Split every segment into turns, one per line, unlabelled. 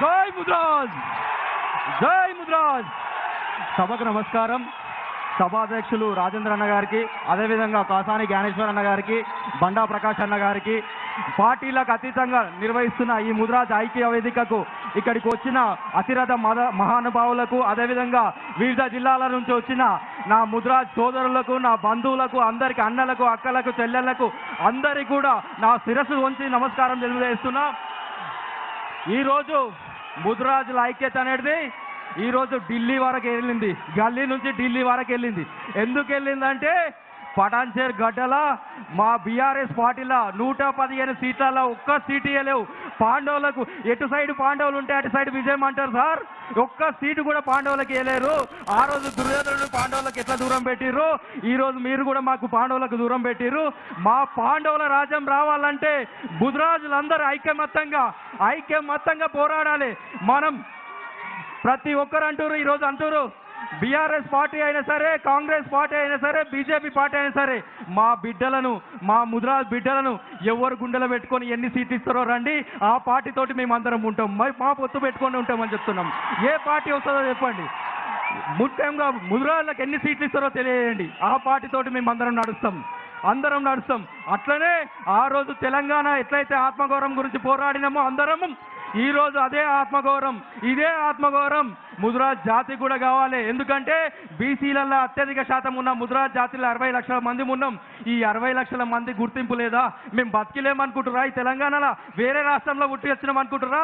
జై ముద్రాజ్! జై ముద్రాజ్! సభకు నమస్కారం. సభాధ్యక్షులు రాజేంద్ర అన్న గారికి అదేవిధంగా కాసాని జ్ఞానేశ్వర్ అన్న గారికి బండా ప్రకాష్ అన్న గారికి పార్టీలకు అతీతంగా నిర్వహిస్తున్న ఈ ముద్రాజ్ ఐక్య వేదికకు ఇక్కడికి వచ్చిన అతిరథ మద మహానుభావులకు అదేవిధంగా వివిధ జిల్లాల నుంచి వచ్చిన నా ముద్రాజ్ సోదరులకు నా బంధువులకు అందరికి అన్నలకు అక్కలకు చెల్లెళ్ళకు అందరికీ కూడా నా శిరస్సు వంచి నమస్కారం తెలియజేస్తున్నా. ఈరోజు ముద్రాజుల ఐక్యత అనేది ఈరోజు ఢిల్లీ వరకు వెళ్ళింది. గల్లీ నుంచి ఢిల్లీ వరకు వెళ్ళింది. ఎందుకు వెళ్ళిందంటే పటాన్చేర్ గడ్డల మా బీఆర్ఎస్ పార్టీలో నూట పదిహేను సీట్లలో ఒక్క సీటు ఇవ్వలేవు. పాండవులకు ఎటు సైడ్ పాండవులు ఉంటే అటు సైడ్ విజయం అంటారు సార్? ఒక్క సీటు కూడా పాండవులకు వేయలేరు ఆ రోజు దుర్యోధనుడు పాండవులకు ఎట్లా దూరం పెట్టిర్రు? ఈ రోజు మీరు కూడా మాకు పాండవులకు దూరం పెట్టిర్రు. మా పాండవుల రాజ్యం రావాలంటే బుధరాజులందరూ ఐక్యమత్తంగా ఐక్యమత్తంగా పోరాడాలి. మనం ప్రతి ఒక్కరు అంటారు ఈరోజు అంటారు బీఆర్ఎస్ పార్టీ అయినా సరే కాంగ్రెస్ పార్టీ అయినా సరే బీజేపీ పార్టీ అయినా సరే మా బిడ్డలను మా ముద్రాజ్ బిడ్డలను ఎవరు గుండెలో పెట్టుకొని ఎన్ని సీట్లు ఇస్తారో రండి ఆ పార్టీ తోటి మేము అందరం ఉంటాం. మరి మా పొత్తు పెట్టుకొని ఉంటామని చెప్తున్నాం. ఏ పార్టీ వస్తుందో చెప్పండి. ముఖ్యంగా ముద్రాళ్ళకి ఎన్ని సీట్లు ఇస్తారో తెలియజేయండి. ఆ పార్టీ తోటి మేము అందరం నడుస్తాం. అందరం నడుస్తాం. అట్లనే ఆ రోజు తెలంగాణ ఎట్లయితే ఆత్మగౌరవం గురించి పోరాడినామో అందరం ఈ రోజు అదే ఆత్మగౌరవం ఇదే ఆత్మగౌరవం. ముద్రాజ్ జాతి కూడా కావాలి. ఎందుకంటే బీసీలలో అత్యధిక శాతం ఉన్న ముద్రాజ్ జాతిలో అరవై లక్షల మంది ఉన్నాం. ఈ అరవై లక్షల మంది గుర్తింపు లేదా? మేము బతికిలేమనుకుంటురా ఈ తెలంగాణలో వేరే రాష్ట్రంలో పుట్టి వచ్చినాం అనుకుంటురా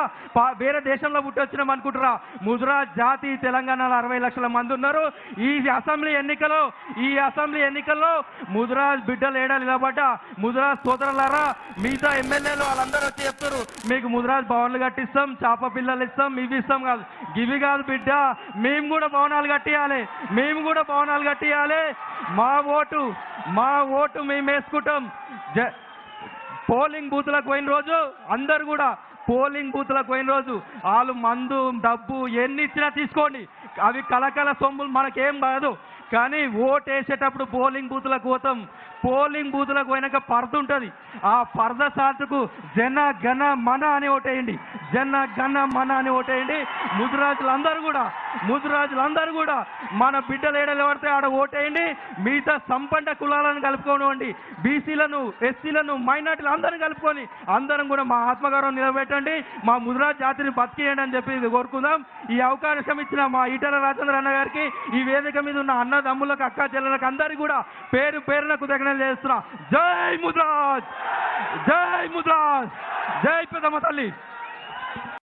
వేరే దేశంలో పుట్టి వచ్చినాం అనుకుంటురా ముద్రాజ్ జాతి తెలంగాణలో అరవై లక్షల మంది ఉన్నారు. ఈ అసెంబ్లీ ఎన్నికలో ఈ అసెంబ్లీ ఎన్నికల్లో ముద్రాజ్ బిడ్డలు ఏడాలి నిలబడ్డ ముద్రాజ్ సోదరులారా మిగతా ఎమ్మెల్యేలు వాళ్ళందరూ వచ్చి చెప్తారు మీకు ముద్రాజ్ భవన్లు కట్టిస్తాం చేప పిల్లలు ఇస్తాం ఇవి ఇస్తాం కాదు. ఇవి కాదు బిడ్డ. మేము కూడా భవనాలు కట్టియాలి మేము కూడా భవనాలు కట్టియాలి. మా ఓటు మా ఓటు మేము వేసుకుంటాం. జ పోలింగ్ బూత్లకు పోయిన రోజు అందరు కూడా పోలింగ్ బూత్లకు పోయిన రోజు వాళ్ళు మందు డబ్బు ఎన్ని ఇచ్చినా తీసుకోండి. అవి కలకల సొమ్ములు మనకేం కాదు. కానీ ఓటు వేసేటప్పుడు పోలింగ్ బూత్లకు పోతాం. పోలింగ్ బూతులకు పోయినాక పరద ఉంటుంది. ఆ పరద సాటుకు జన గణ మన అని ఓటేయండి. జన గణ మన అని ఓటేయండి. ముదురాజులందరూ కూడా ముదురాజులందరూ కూడా మన బిడ్డలు ఏడలు పడితే ఆడ ఓటేయండి. మిగతా సంపంట కులాలను కలుపుకోనివ్వండి. బీసీలను ఎస్సీలను మైనార్టీలు అందరిని కలుపుకొని అందరం కూడా మా ఆత్మగౌరవం నిలబెట్టండి. మా ముదురాజ్ జాతిని బతికేయండి అని చెప్పి కోరుకుందాం. ఈ అవకాశం ఇచ్చిన మా ఈటల రాజేంద్ర అన్న గారికి ఈ వేదిక మీద ఉన్న అన్నదమ్ములకు అక్క చెల్లెలకు అందరికీ కూడా పేరు పేరున కృతజ్ఞతలు చేస్తున్నా. జై ముద్రాజ్! జై ముద్రాజ్! జై పెద్దమ్మ తల్లి!